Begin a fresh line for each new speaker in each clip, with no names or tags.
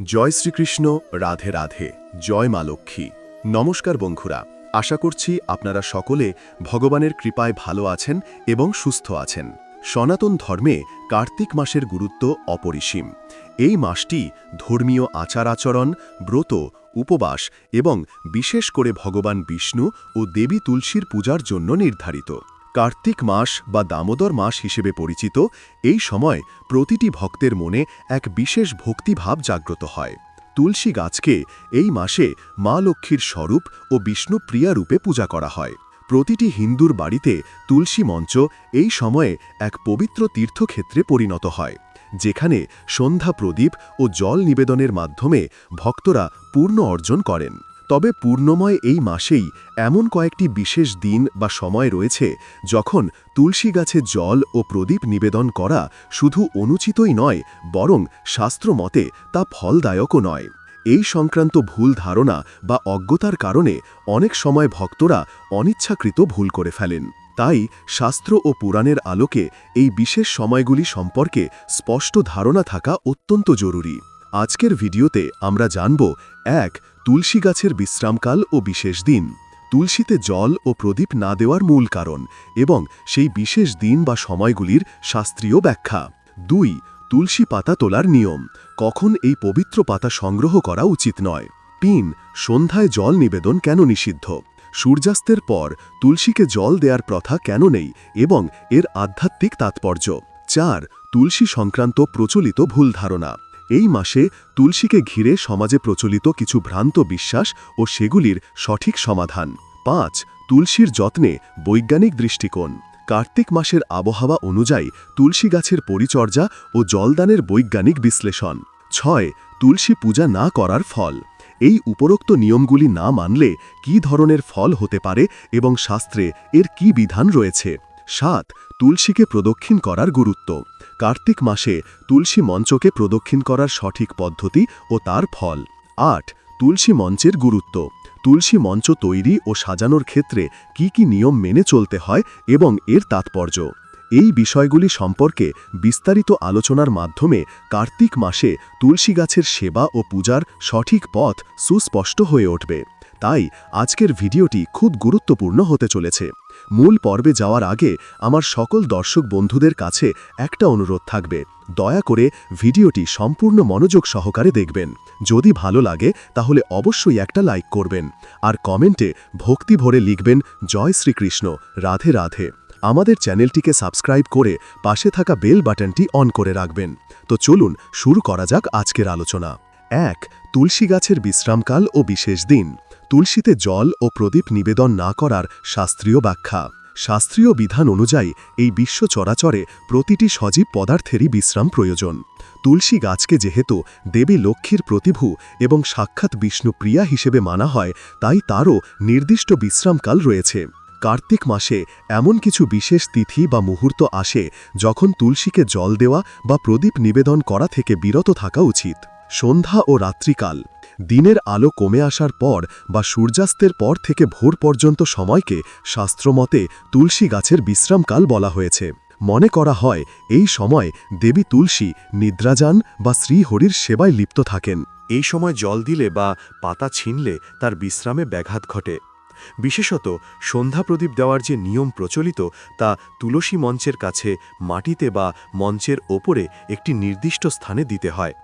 জয় শ্রীকৃষ্ণ, রাধে রাধে, জয় মা লক্ষ্মী। নমস্কার বন্ধুরা, আশা করছি আপনারা সকলে ভগবানের কৃপায় ভালো আছেন এবং সুস্থ আছেন। সনাতন ধর্মে কার্তিক মাসের গুরুত্ব অপরিসীম। এই মাসটি ধর্মীয় আচার আচরণ, ব্রত, উপবাস এবং বিশেষ করে ভগবান বিষ্ণু ও দেবী তুলসীর পূজার জন্য নির্ধারিত। কার্তিক মাস বা দামোদর মাস হিসেবে পরিচিত, এই সময় প্রতিটি ভক্তের মনে এক বিশেষ ভক্তিভাব জাগ্রত হয়। তুলসী গাছকে এই মাসে মা লক্ষ্মীর স্বরূপ ও বিষ্ণুপ্রিয়া রূপে পূজা করা হয়। প্রতিটি হিন্দুর বাড়িতে তুলসী মঞ্চ এই সময়ে এক পবিত্র তীর্থক্ষেত্রে পরিণত হয়, যেখানে সন্ধ্যা প্রদীপ ও জল নিবেদনের মাধ্যমে ভক্তরা পূর্ণ অর্জন করেন। তবে পূর্ণময় এই মাসেই এমন কয়েকটি বিশেষ দিন বা সময় রয়েছে যখন তুলসী গাছে জল ও প্রদীপ নিবেদন করা শুধু অনুচিতই নয়, বরং শাস্ত্রমতে তা ফলদায়কও নয়। এই সংক্রান্ত ভুল ধারণা বা অজ্ঞতার কারণে অনেক সময় ভক্তরা অনিচ্ছাকৃত ভুল করে ফেলেন। তাই শাস্ত্র ও পুরাণের আলোকে এই বিশেষ সময়গুলি সম্পর্কে স্পষ্ট ধারণা থাকা অত্যন্ত জরুরি। আজকের ভিডিওতে আমরা জানব, এক তুলসী গাছের বিশ্রামকাল ও বিশেষ দিন। তুলসীতে জল ও প্রদীপ না দেওয়ার মূল কারণ এবং সেই বিশেষ দিন বা সময়গুলির শাস্ত্রীয় ব্যাখ্যা। দুই, তুলসী পাতা তোলার নিয়ম। কখন এই পবিত্র পাতা সংগ্রহ করা উচিত নয়। তিন, সন্ধ্যায় জল নিবেদন কেন নিষিদ্ধ? সূর্যাস্তের পর তুলসীকে জল দেওয়ার প্রথা কেন নেই এবং এর আধ্যাত্মিক তাৎপর্য? চার, তুলসী সংক্রান্ত প্রচলিত ভুল ধারণা। এই মাসে তুলসীকে ঘিরে সমাজে প্রচলিত কিছু ভ্রান্ত বিশ্বাস ও সেগুলির সঠিক সমাধান। পাঁচ, তুলসীর যত্নে বৈজ্ঞানিক দৃষ্টিকোণ। কার্তিক মাসের আবহাওয়া অনুযায়ী তুলসী গাছের পরিচর্যা ও জলদানের বৈজ্ঞানিক বিশ্লেষণ। ছয়, তুলসী পূজা না করার ফল। এই উপরোক্ত নিয়মগুলি না মানলে কি ধরনের ফল হতে পারে এবং শাস্ত্রে এর কি বিধান রয়েছে? সাত, তুলসীকে প্রদক্ষিণ করার গুরুত্ব। কার্তিক মাসে তুলসী মঞ্চকে প্রদক্ষিণ করার সঠিক পদ্ধতি ও তার ফল। আট, তুলসী মঞ্চের গুরুত্ব। তুলসী মঞ্চ তৈরি ও সাজানোর ক্ষেত্রে কি কি নিয়ম মেনে চলতে হয় এবং এর তাৎপর্য? এই বিষয়গুলি সম্পর্কে বিস্তারিত আলোচনার মাধ্যমে কার্তিক মাসে তুলসী গাছের সেবা ও পূজার সঠিক পথ সুস্পষ্ট হয়ে উঠবে। তাই আজকের ভিডিওটি খুব গুরুত্বপূর্ণ হতে চলেছে। মূল পর্বে যাওয়ার আগে আমার সকল দর্শক বন্ধুদের কাছে একটা অনুরোধ থাকবে। দয়া করে ভিডিওটি সম্পূর্ণ মনোযোগ সহকারে দেখবেন। যদি ভালো লাগে, তাহলে অবশ্যই একটা লাইক করবেন। আর কমেন্টে ভক্তি ভরে লিখবেন, জয় শ্রীকৃষ্ণ, রাধে রাধে। আমাদের চ্যানেলটিকে সাবস্ক্রাইব করে পাশে থাকা বেল বাটনটি অন করে রাখবেন। তো চলুন, শুরু করা যাক আজকের আলোচনা। এক, তুলসী গাছের বিশ্রামকাল ও বিশেষ দিন। তুলসীতে জল ও প্রদীপ নিবেদন না করার শাস্ত্রীয় ব্যাখ্যা। শাস্ত্রীয় বিধান অনুযায়ী, এই বিশ্ব চরাচরে প্রতিটি সজীব পদার্থেরই বিশ্রাম প্রয়োজন। তুলসী গাছকে যেহেতু দেবী লক্ষ্মীর প্রতিভু এবং সাক্ষাৎ বিষ্ণুপ্রিয়া হিসেবে মানা হয়, তাই তারও নির্দিষ্ট বিশ্রামকাল রয়েছে। কার্তিক মাসে এমন কিছু বিশেষ তিথি বা মুহূর্ত আসে যখন তুলসীকে জল দেওয়া বা প্রদীপ নিবেদন করা থেকে বিরত থাকা উচিত। সন্ধ্যা ও রাত্রিকাল। দিনের আলো কমে আসার পর বা সূর্যাস্তের পর থেকে ভোর পর্যন্ত সময়কে শাস্ত্রমতে তুলসী গাছের বিশ্রামকাল বলা হয়েছে। মনে করা হয়, এই সময় দেবী তুলসী নিদ্রাযান বা শ্রীহরির সেবায় লিপ্ত থাকেন।
এই সময় জল দিলে বা পাতা ছিনলে তার বিশ্রামে ব্যাঘাত ঘটে। বিশেষত সন্ধ্যা প্রদীপ দেওয়ার যে নিয়ম প্রচলিত, তা তুলসী মঞ্চের কাছে মাটিতে বা মঞ্চের ওপরে একটি নির্দিষ্ট স্থানে দিতে হয়।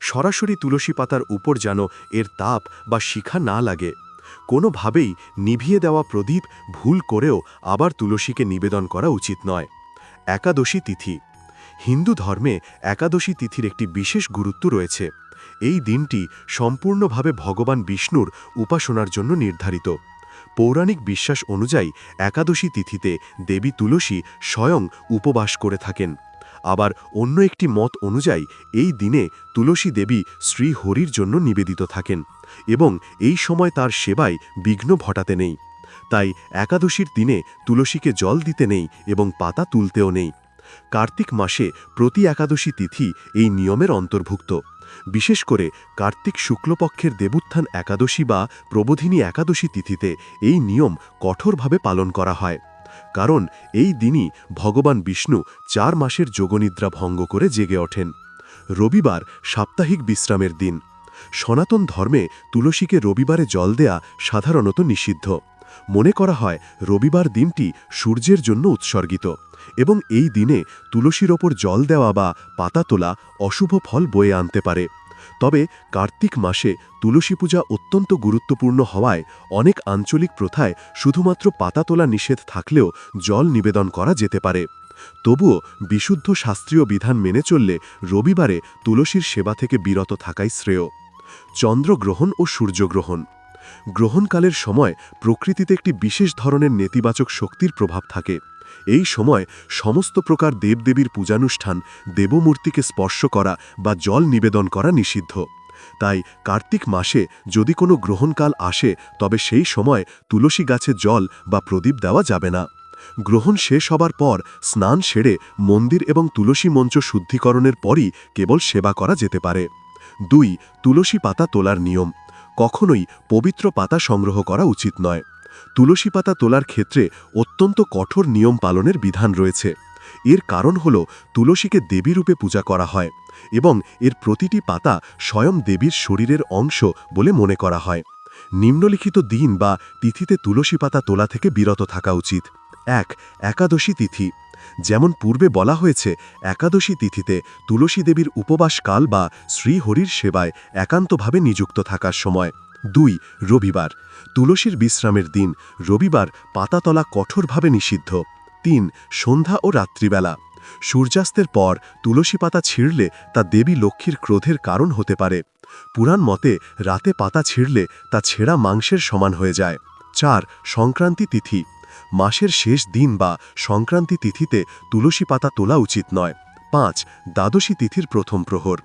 সরাসরি তুলসী পাতার উপর যেন এর তাপ বা শিখা না লাগে। কোনোভাবেই নিভিয়ে দেওয়া প্রদীপ ভুল করেও আবার তুলসীকে নিবেদন করা উচিত নয়। একাদশী তিথি। হিন্দু ধর্মে একাদশী তিথির একটি বিশেষ গুরুত্ব রয়েছে। এই দিনটি সম্পূর্ণভাবে ভগবান বিষ্ণুর উপাসনার জন্য নির্ধারিত। পৌরাণিক বিশ্বাস অনুযায়ী একাদশী তিথিতে দেবী তুলসী স্বয়ং উপবাস করে থাকেন। আবার অন্য একটি মত অনুযায়ী এই দিনে তুলসী দেবী শ্রী হরির জন্য নিবেদিত থাকেন এবং এই সময় তার সেবায় বিঘ্ন ঘটাতে নেই। তাই একাদশীর দিনে তুলসীকে জল দিতে নেই এবং পাতা তুলতেও নেই। কার্তিক মাসে প্রতি একাদশী তিথি এই নিয়মের অন্তর্ভুক্ত। বিশেষ করে কার্তিক শুক্লপক্ষের দেবুত্থান একাদশী বা প্রবোধিনী একাদশী তিথিতে এই নিয়ম কঠোরভাবে পালন করা হয়। কারণ এই দিনই ভগবান বিষ্ণু চার মাসের যোগনিদ্রা ভঙ্গ করে জেগে ওঠেন। রবিবার সাপ্তাহিক বিশ্রামের দিন। সনাতন ধর্মে তুলসীকে রবিবারে জল দেয়া সাধারণত নিষিদ্ধ। মনে করা হয়, রবিবার দিনটি সূর্যের জন্য উৎসর্গিত এবং এই দিনে তুলসীর ওপর জল দেওয়া বা পাতা তোলা অশুভ ফল বয়ে আনতে পারে। তবে কার্তিক মাসে তুলসী পূজা অত্যন্ত গুরুত্বপূর্ণ হওয়ায় অনেক আঞ্চলিক প্রথায় শুধুমাত্র পাতা তোলা নিষেধ থাকলেও জল নিবেদন করা যেতে পারে। তবুও বিশুদ্ধ শাস্ত্রীয় বিধান মেনে চললে রবিবারে তুলসীর সেবা থেকে বিরত থাকাই শ্রেয়। চন্দ্রগ্রহণ ও সূর্যগ্রহণ। গ্রহণকালের সময় প্রকৃতিতে একটি বিশেষ ধরনের নেতিবাচক শক্তির প্রভাব থাকে। এই সময় সমস্ত প্রকার দেবদেবীর পূজানুষ্ঠান দেবমূর্তিকে স্পর্শ করা বা জল নিবেদন করা নিষিদ্ধ। তাই কার্তিক মাসে যদি কোনো গ্রহণকাল আসে, তবে সেই সময় তুলসী গাছে জল বা প্রদীপ দেওয়া যাবে না। গ্রহণ শেষ হবার পর স্নান সেরে মন্দির এবং তুলসী মঞ্চ শুদ্ধিকরণের পরই কেবল সেবা করা যেতে পারে। দুই, তুলসী পাতা তোলার নিয়ম। কখনোই পবিত্র পাতা সংগ্রহ করা উচিত নয়। তুলসী পাতা তোলার ক্ষেত্রে অত্যন্ত কঠোর নিয়ম পালনের বিধান রয়েছে। এর কারণ হল তুলসীকে দেবীরূপে পূজা করা হয় এবং এর প্রতিটি পাতা স্বয়ং দেবীর শরীরের অংশ বলে মনে করা হয়। নিম্নলিখিত দিন বা তিথিতে তুলসী পাতা তোলা থেকে বিরত থাকা উচিত। এক, একাদশী তিথি। যেমন পূর্বে বলা হয়েছে, একাদশী তিথিতে তুলসী দেবীর উপবাসকাল বা শ্রীহরির সেবায় একান্তভাবে নিযুক্ত থাকার সময়। দুই, রবিবার। তুলসীর বিশ্রামের দিন, রবিবার পাতাতলা কঠোরভাবে নিষিদ্ধ। তিন, সন্ধ্যা ও রাত্রিবেলা। সূর্যাস্তের পর তুলসী পাতা ছিঁড়লে তা দেবী লক্ষ্মীর ক্রোধের কারণ হতে পারে। পুরাণ মতে, রাতে পাতা ছিঁড়লে তা ছেঁড়া মাংসের সমান হয়ে যায়। চার, সংক্রান্তি তিথি। মাসের শেষ দিন বা সংক্রান্তি তিথিতে তুলসী পাতা তোলা উচিত নয়। পাঁচ, দ্বাদশী তিথির প্রথম প্রহর।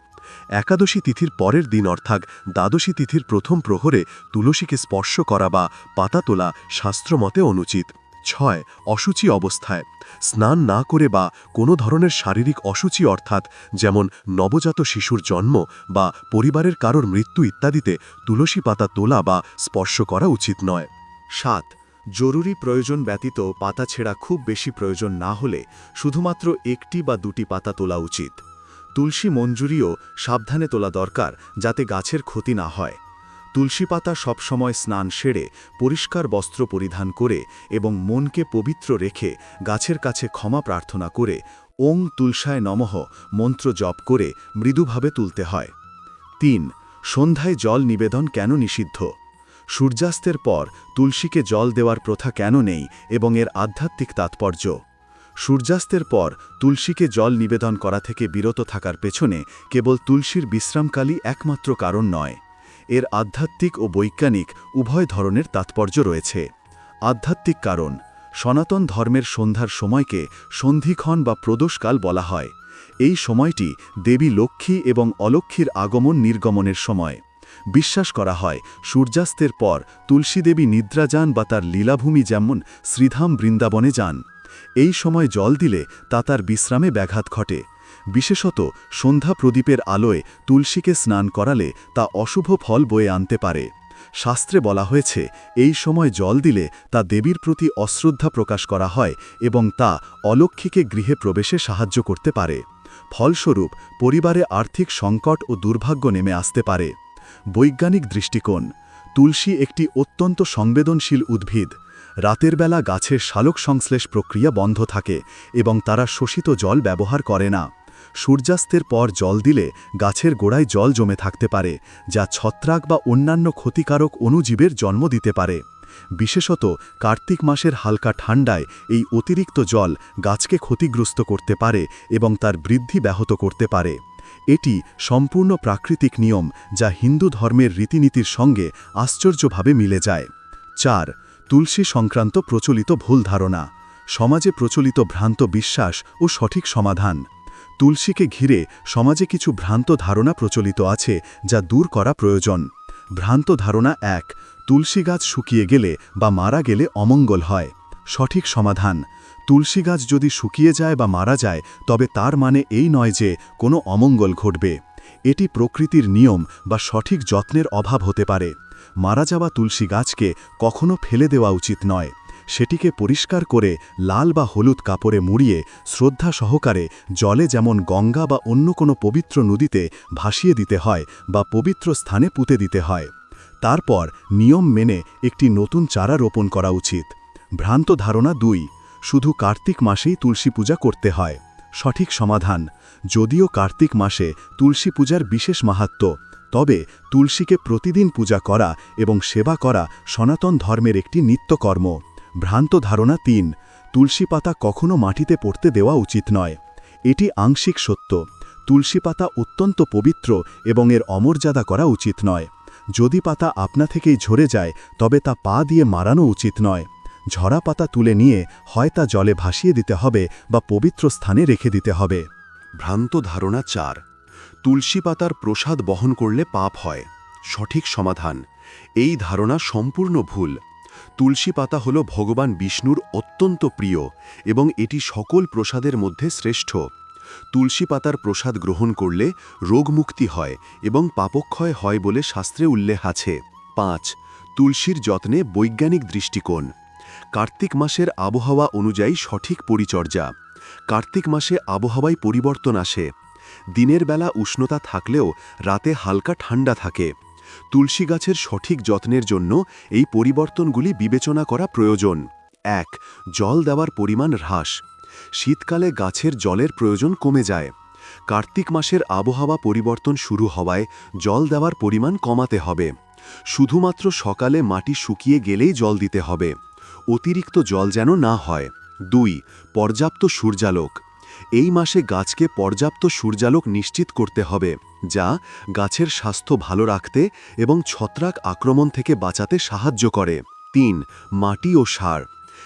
একাদশী তিথির পরের দিন অর্থাৎ দ্বাদশী তিথির প্রথম প্রহরে তুলসীকে স্পর্শ করা বা পাতা তোলা শাস্ত্রমতে অনুচিত। ছয় অসুচি অবস্থায়। স্নান না করে বা কোনো ধরনের শারীরিক অসুচি অর্থাৎ যেমন নবজাত শিশুর জন্ম বা পরিবারের কারোর মৃত্যু ইত্যাদিতে তুলসী পাতা তোলা বা স্পর্শ করা উচিত নয়।
সাত, জরুরি প্রয়োজন ব্যতীত পাতা ছেঁড়া খুব বেশি প্রয়োজন না হলে শুধুমাত্র একটি বা দুটি পাতা তোলা উচিত। তুলসী মঞ্জুরিও সাবধানে তোলা দরকার যাতে গাছের ক্ষতি না হয়। তুলসী পাতা সবসময় স্নান সেরে, পরিষ্কার বস্ত্র পরিধান করে এবং মনকে পবিত্র রেখে গাছের কাছে ক্ষমা প্রার্থনা করে ওং তুলসায় নমঃ মন্ত্র জপ করে মৃদুভাবে তুলতে হয়। তিন, সন্ধ্যায় জল নিবেদন কেন নিষিদ্ধ? সূর্যাস্তের পর তুলসীকে জল দেওয়ার প্রথা কেন নেই এবং এর আধ্যাত্মিক তাৎপর্য? সূর্যাস্তের পর তুলসীকে জল নিবেদন করা থেকে বিরত থাকার পেছনে কেবল তুলসীর বিশ্রামকালই একমাত্র কারণ নয়। এর আধ্যাত্মিক ও বৈজ্ঞানিক উভয় ধরনের তাৎপর্য রয়েছে। আধ্যাত্মিক কারণ, সনাতন ধর্মের সন্ধ্যার সময়কে সন্ধিক্ষণ বা প্রদোষকাল বলা হয়। এই সময়টি দেবী লক্ষ্মী এবং অলক্ষ্মীর আগমন নির্গমনের সময়। বিশ্বাস করা হয়, সূর্যাস্তের পর তুলসী দেবী নিদ্রা যান বা তার লীলাভূমি যেমন শ্রীধাম বৃন্দাবনে যান এই সময় জল দিলে তা তার বিশ্রামে ব্যাঘাত ঘটে। বিশেষত সন্ধ্যা প্রদীপের আলোয় তুলসীকে স্নান করালে তা অশুভ ফল বয়ে আনতে পারে। শাস্ত্রে বলা হয়েছে, এই সময় জল দিলে তা দেবীর প্রতি অশ্রদ্ধা প্রকাশ করা হয় এবং তা অলক্ষীকে গৃহে প্রবেশে সাহায্য করতে পারে। ফলস্বরূপ, পরিবারে আর্থিক সংকট ও দুর্ভাগ্য নেমে আসতে পারে। বৈজ্ঞানিক দৃষ্টিকোণ, তুলসী একটি অত্যন্ত সংবেদনশীল উদ্ভিদ। রাতের বেলা গাছের শালক সংশ্লেষ প্রক্রিয়া বন্ধ থাকে এবং তারা শোষিত জল ব্যবহার করে না। সূর্যাস্তের পর জল দিলে গাছের গোড়ায় জল জমে থাকতে পারে, যা ছত্রাক বা অন্যান্য ক্ষতিকারক অণুজীবের জন্ম দিতে পারে। বিশেষত কার্তিক মাসের হালকা ঠান্ডায় এই অতিরিক্ত জল গাছকে ক্ষতিগ্রস্ত করতে পারে এবং তার বৃদ্ধি ব্যাহত করতে পারে। এটি সম্পূর্ণ প্রাকৃতিক নিয়ম, যা হিন্দু ধর্মের রীতিনীতির সঙ্গে আশ্চর্যভাবে মিলে যায়। চার তুলসী সংক্রান্ত প্রচলিত ভুল ধারণা, সমাজে প্রচলিত ভ্রান্ত বিশ্বাস ও সঠিক সমাধান। তুলসীকে ঘিরে সমাজে কিছু ভ্রান্ত ধারণা প্রচলিত আছে যা দূর করা প্রয়োজন। ভ্রান্ত ধারণা এক, তুলসী গাছ শুকিয়ে গেলে বা মারা গেলে অমঙ্গল হয়। সঠিক সমাধান, তুলসী গাছ যদি শুকিয়ে যায় বা মারা যায়, তবে তার মানে এই নয় যে কোনো অমঙ্গল ঘটবে। এটি প্রকৃতির নিয়ম বা সঠিক যত্নের অভাব হতে পারে। মারা যাওয়া তুলসী গাছকে কখনো ফেলে দেওয়া উচিত নয়। সেটিকে পরিষ্কার করে লাল বা হলুদ কাপড়ে মুড়িয়ে শ্রদ্ধা সহকারে জলে যেমন গঙ্গা বা অন্য কোনো পবিত্র নদীতে ভাসিয়ে দিতে হয় বা পবিত্র স্থানে পুঁতে দিতে হয়। তারপর নিয়ম মেনে একটি নতুন চারা রোপণ করা উচিত। ভ্রান্ত ধারণা দুই, শুধু কার্তিক মাসেই তুলসী পূজা করতে হয়। সঠিক সমাধান যদিও কার্তিক মাসে তুলসী পূজার বিশেষ মাহাত্ম, তবে তুলসীকে প্রতিদিন পূজা করা এবং সেবা করা সনাতন ধর্মের একটি নিত্যকর্ম। ভ্রান্ত ধারণা তিন, তুলসী পাতা কখনো মাটিতে পড়তে দেওয়া উচিত নয়। এটি আংশিক সত্য, তুলসী পাতা অত্যন্ত পবিত্র এবং এর অমর্যাদা করা উচিত নয়। যদি পাতা আপনা থেকেই ঝরে যায়, তবে তা পা দিয়ে মারানো উচিত নয়। ঝরা পাতা তুলে নিয়ে হয় তা জলে ভাসিয়ে দিতে হবে বা পবিত্র স্থানে রেখে দিতে হবে।
ভ্রান্ত ধারণা চার। তুলসী পাতার প্রসাদ বহন করলে পাপ হয়। সঠিক সমাধান। এই ধারণা সম্পূর্ণ ভুল। তুলসী পাতা হল ভগবান বিষ্ণুর অত্যন্ত প্রিয় এবং এটি সকল প্রসাদের মধ্যে শ্রেষ্ঠ। তুলসী পাতার প্রসাদ গ্রহণ করলে রোগমুক্তি হয় এবং পাপক্ষয় হয় বলে শাস্ত্রে উল্লেখ আছে। পাঁচ। তুলসীর যত্নে বৈজ্ঞানিক দৃষ্টিকোণ। কার্তিক মাসের আবহাওয়া অনুযায়ী সঠিক পরিচর্যা। কার্তিক মাসে আবহাওয়ায় পরিবর্তন আসে। দিনের বেলা উষ্ণতা থাকলেও রাতে হালকা ঠান্ডা থাকে। তুলসী গাছের সঠিক যত্নের জন্য এই পরিবর্তনগুলি বিবেচনা করা প্রয়োজন। এক, জল দেওয়ার পরিমাণ হ্রাস। শীতকালে গাছের জলের প্রয়োজন কমে যায়। কার্তিক মাসের আবহাওয়া পরিবর্তন শুরু হওয়ায় জল দেওয়ার পরিমাণ কমাতে হবে। শুধুমাত্র সকালে মাটি শুকিয়ে গেলেই জল দিতে হবে। অতিরিক্ত জল যেন না হয়। দুই, পর্যাপ্ত সূর্যালোক। এই মাসে গাছকে পর্যাপ্ত সূর্যালোক নিশ্চিত করতে হবে, যা গাছের স্বাস্থ্য ভালো রাখতে এবং ছত্রাক আক্রমণ থেকে বাঁচাতে সাহায্য করে। তিন, মাটি ও সার।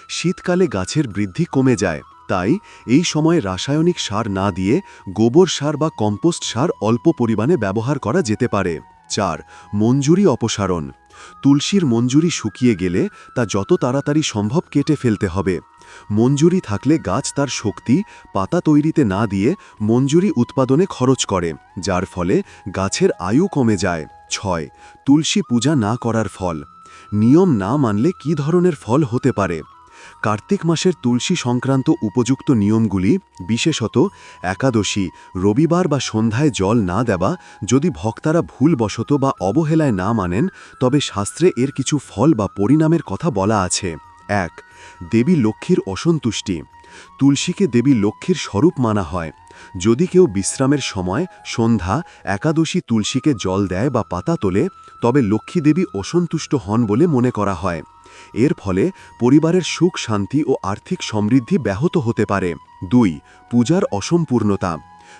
শীতকালে গাছের বৃদ্ধি কমে যায়, তাই এই সময়ে রাসায়নিক সার না দিয়ে গোবর সার বা কম্পোস্ট সার অল্প পরিমাণে ব্যবহার করা যেতে পারে। চার, মঞ্জুরি অপসারণ। তুলসীর মঞ্জুরি শুকিয়ে গেলে তা যত তাড়াতাড়ি সম্ভব কেটে ফেলতে হবে। মঞ্জুরি থাকলে গাছ তার শক্তি পাতা তৈরিতে না দিয়ে মঞ্জুরি উৎপাদনে খরচ করে, যার ফলে গাছের আয়ু কমে যায়। ছয়, তুলসী পূজা না করার ফল। নিয়ম না মানলে কি ধরনের ফল হতে পারে? কার্তিক মাসের তুলসী সংক্রান্ত উপযুক্ত নিয়মগুলি, বিশেষত একাদশী, রবিবার বা সন্ধ্যায় জল না দেওয়া, যদি ভক্তারা ভুলবশত বা অবহেলায় না মানেন, তবে শাস্ত্রে এর কিছু ফল বা পরিণামের কথা বলা আছে। এক দেবী লক্ষ্মীর অসন্তুষ্টি। তুলসীকে দেবী লক্ষ্মীর স্বরূপ মানা হয়। যদি কেউ বিশ্রামের সময় সন্ধ্যা একাদশী তুলসীকে জল দেয় বা পাতা তোলে, তবে লক্ষ্মী দেবী অসন্তুষ্ট হন বলে মনে করা হয়। এর ফলে পরিবারের সুখ, শান্তি ও আর্থিক সমৃদ্ধি ব্যাহত হতে পারে। দুই, পূজার অসম্পূর্ণতা।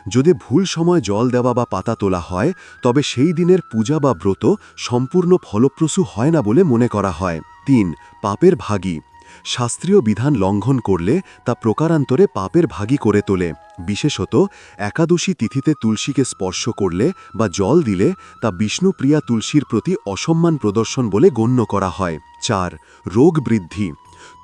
যদি ভুল সময় জল দেওয়া বা পাতা তোলা হয়, তবে সেই দিনের পূজা বা ব্রত সম্পূর্ণ ফলপ্রসূ হয় না বলে মনে করা হয়। তিন, পাপের ভাগী। শাস্ত্রীয় বিধান লঙ্ঘন করলে তা প্রকারান্তরে পাপের ভাগী করে তোলে। বিশেষত, একাদশী তিথিতে তুলসীকে স্পর্শ করলে বা জল দিলে তা বিষ্ণুপ্রিয়া তুলসীর প্রতি অসম্মান প্রদর্শন বলে গণ্য করা হয়। চার, রোগ বৃদ্ধি।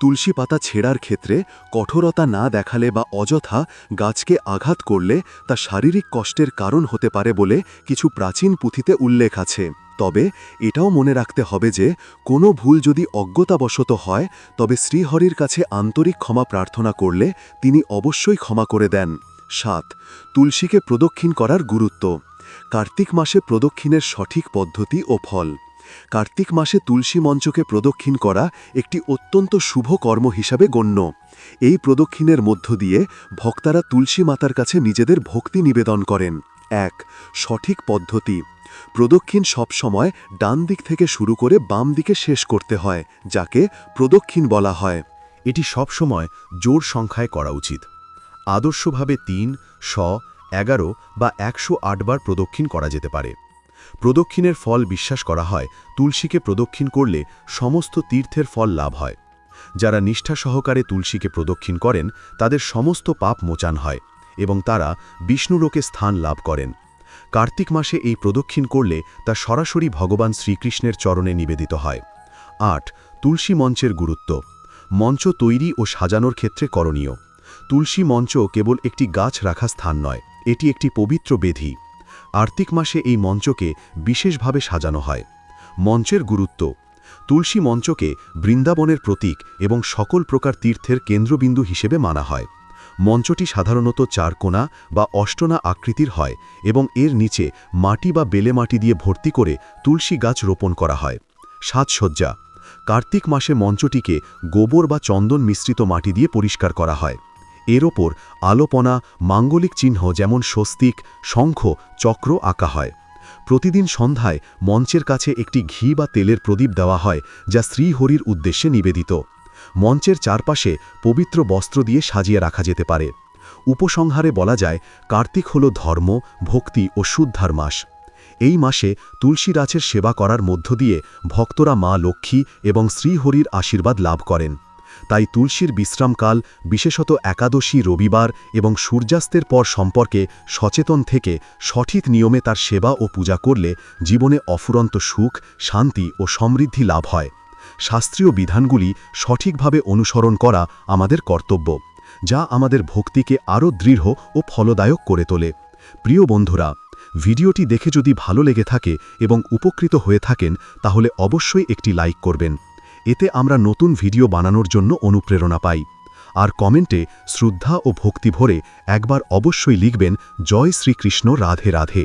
তুলসী পাতা ছেঁড়ার ক্ষেত্রে কঠোরতা না দেখালে বা অযথা গাছকে আঘাত করলে তা শারীরিক কষ্টের কারণ হতে পারে বলে কিছু প্রাচীন পুঁথিতে উল্লেখ আছে। তবে এটাও মনে রাখতে হবে যে, কোনো ভুল যদি অজ্ঞতাবশত হয়, তবে শ্রীহরির কাছে আন্তরিক ক্ষমা প্রার্থনা করলে তিনি অবশ্যই ক্ষমা করে দেন। সাত, তুলসীকে প্রদক্ষিণ করার গুরুত্ব। কার্তিক মাসে প্রদক্ষিণের সঠিক পদ্ধতি ও ফল। কার্তিক মাসে তুলসী মঞ্চকে প্রদক্ষিণ করা একটি অত্যন্ত শুভ কর্ম হিসাবে গণ্য। এই প্রদক্ষিণের মধ্য দিয়ে ভক্তারা তুলসী মাতার কাছে নিজেদের ভক্তি নিবেদন করেন। এক, সঠিক পদ্ধতি। প্রদক্ষিণ সবসময় ডান দিক থেকে শুরু করে বাম দিকে শেষ করতে হয়, যাকে প্রদক্ষিণ বলা হয়।
এটি সবসময় জোর সংখ্যায় করা উচিত। আদর্শভাবে তিন শ এগারো বা একশো বার প্রদক্ষিণ করা যেতে পারে। প্রদক্ষিণের ফল বিশ্বাস করা হয়, তুলসীকে প্রদক্ষিণ করলে সমস্ত তীর্থের ফল লাভ হয়। যারা নিষ্ঠা সহকারে তুলসীকে প্রদক্ষিণ করেন, তাদের সমস্ত পাপ মোচান হয় এবং তারা বিষ্ণুলোকে স্থান লাভ করেন। কার্তিক মাসে এই প্রদক্ষিণ করলে তা সরাসরি ভগবান শ্রীকৃষ্ণের চরণে নিবেদিত হয়। আট, তুলসী মঞ্চের গুরুত্ব। মঞ্চ তৈরি ও সাজানোর ক্ষেত্রে করণীয়। তুলসী মঞ্চ কেবল একটি গাছ রাখা স্থান নয়, এটি একটি পবিত্র বেধি। আর্তিক মাসে এই মঞ্চকে বিশেষভাবে সাজানো হয়। মঞ্চের গুরুত্ব।
তুলসী মঞ্চকে বৃন্দাবনের প্রতীক এবং সকল প্রকার তীর্থের কেন্দ্রবিন্দু হিসেবে মানা হয়। মঞ্চটি সাধারণত চারকোনা বা অষ্টনা আকৃতির হয় এবং এর নিচে মাটি বা বেলে মাটি দিয়ে ভর্তি করে তুলসী গাছ রোপণ করা হয়। সাজসজ্জা। কার্তিক মাসে মঞ্চটিকে গোবর বা চন্দন মিশ্রিত মাটি দিয়ে পরিষ্কার করা হয়। এর ওপর আলোপনা, মাঙ্গলিক চিহ্ন যেমন স্বস্তিক, শঙ্খ, চক্র আঁকা হয়। প্রতিদিন সন্ধ্যায় মঞ্চের কাছে একটি ঘি বা তেলের প্রদীপ দেওয়া হয় যা শ্রীহরির উদ্দেশ্যে নিবেদিত। মঞ্চের চারপাশে পবিত্র বস্ত্র দিয়ে সাজিয়ে রাখা যেতে পারে। উপসংহারে বলা যায়, কার্তিক হল ধর্ম, ভক্তি ও শুদ্ধার মাস। এই মাসে তুলসী গাছের সেবা করার মধ্য দিয়ে ভক্তরা মা লক্ষ্মী এবং শ্রীহরির আশীর্বাদ লাভ করেন। তাই তুলসীর বিশ্রামকাল, বিশেষত একাদশী রবিবার এবং সূর্যাস্তের পর সম্পর্কে সচেতন থেকে সঠিক নিয়মে তার সেবা ও পূজা করলে জীবনে অফুরন্ত সুখ, শান্তি ও সমৃদ্ধি লাভ হয়। শাস্ত্রীয় বিধানগুলি সঠিকভাবে অনুসরণ করা আমাদের কর্তব্য, যা আমাদের ভক্তিকে আরও দৃঢ় ও ফলদায়ক করে তোলে। প্রিয় বন্ধুরা, ভিডিওটি দেখে যদি ভালো লেগে থাকে এবং উপকৃত হয়ে থাকেন, তাহলে অবশ্যই একটি লাইক করবেন। এতে আমরা নতুন ভিডিও বানানোর জন্য অনুপ্রেরণা পাই। আর কমেন্টে শ্রদ্ধা ও ভক্তি ভরে একবার অবশ্যই লিখবেন, জয় শ্রীকৃষ্ণ, রাধে রাধে।